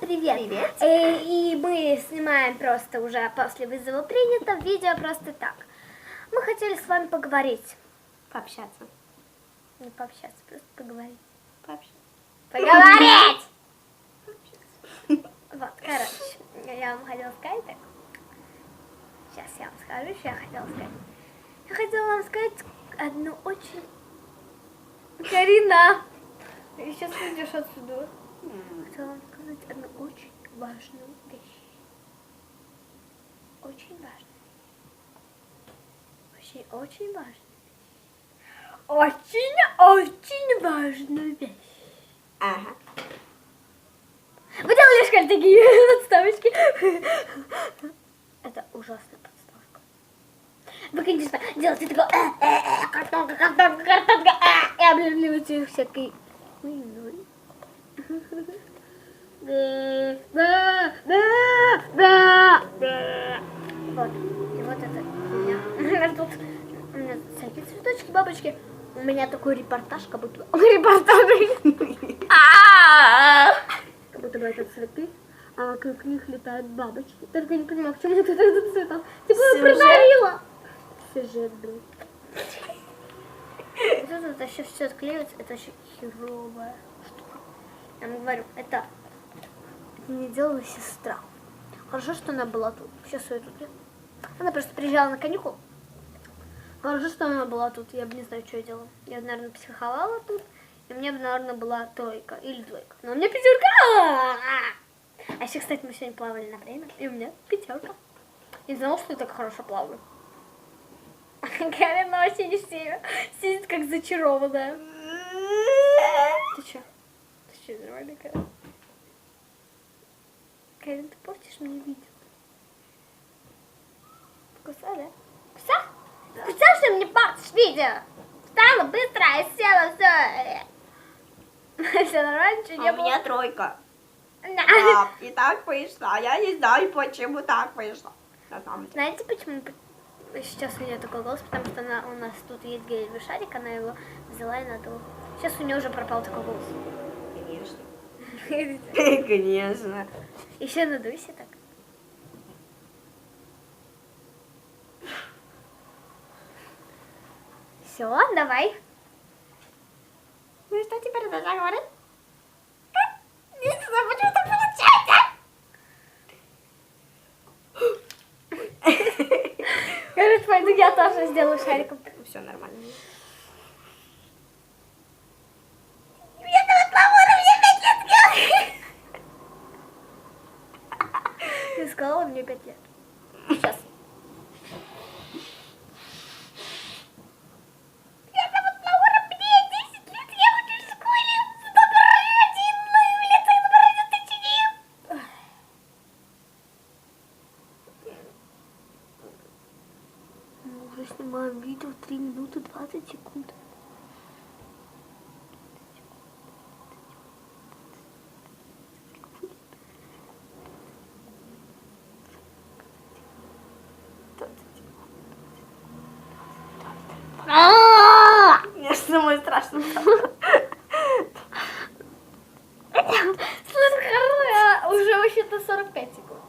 привет! Привет. Э, И мы снимаем просто уже после вызова принято видео просто так. Мы хотели с вами поговорить. Пообщаться. Не пообщаться, просто поговорить. Пообщаться. Поговорить! Вот, короче, я вам хотела сказать так. Сейчас я вам скажу, что я хотела сказать. Я хотела вам сказать одну очень... Карина! Ты сейчас уйдешь отсюда. Хотела вам сказать одну очень важную вещь. Очень важную. Очень, очень важную. Очень-очень важную вещь. Ага. Вы делали такие подставочки? Это ужасная подставка. Вы, конечно, делаете такое э, э, э, картонка, картонка, картонка, и обливаете всякой хуйней. Да, да, да, да, да. Вот, и вот это у меня. У меня тут у меня всякие цветочки, бабочки. У меня такой репортаж, как будто репортаж. А! Как будто бы это цветы, а вокруг них летают бабочки. Только не понимаю, к чему это этот цветок. Типа я Сюжет. придавила. Сюжет, блин. Вот это вот еще все отклеивается, это очень херовая штука. Я вам говорю, это, это не делала сестра. Хорошо, что она была тут. Сейчас ее тут. Она просто приезжала на каникул. Хорошо, что она была тут. Я бы не знаю, что я делала. Я, наверное, психовала тут. И мне бы, наверное, была тройка или двойка. Но у меня пятерка! А еще, кстати, мы сегодня плавали на время. И у меня пятерка. Не знала, что я так хорошо плаваю. Карина вообще не сидит, сидит как зачарованная. Ты что? Ты что, нормально, Карин? Карин, ты портишь мне видео. Куса, да? Куса? Куса, что мне портишь видео? Встала быстро и села, все. Все нормально, что не А у меня тройка. Да. Да, и так вышло. Я не знаю, почему так вышло. Знаете, почему сейчас у нее такой голос? Потому что она, у нас тут есть гелевый шарик, она его взяла и надула. Сейчас у нее уже пропал такой голос. Конечно. Конечно. Еще надуйся так. Все, давай. Ну и что теперь должна говорить? Не знаю, почему так получается. Короче, пойду я тоже сделаю шариком. Все нормально. Я на плаву, мне пять лет. Ты сказала мне пять лет. Сейчас. Я зовут Лаура, мне 10 лет, я учусь в школе в номер один, в лицее номер один Тычинев. Мы уже снимаем видео 3 минуты 20 секунд. Слухай, уже вообще-то 45 секунд.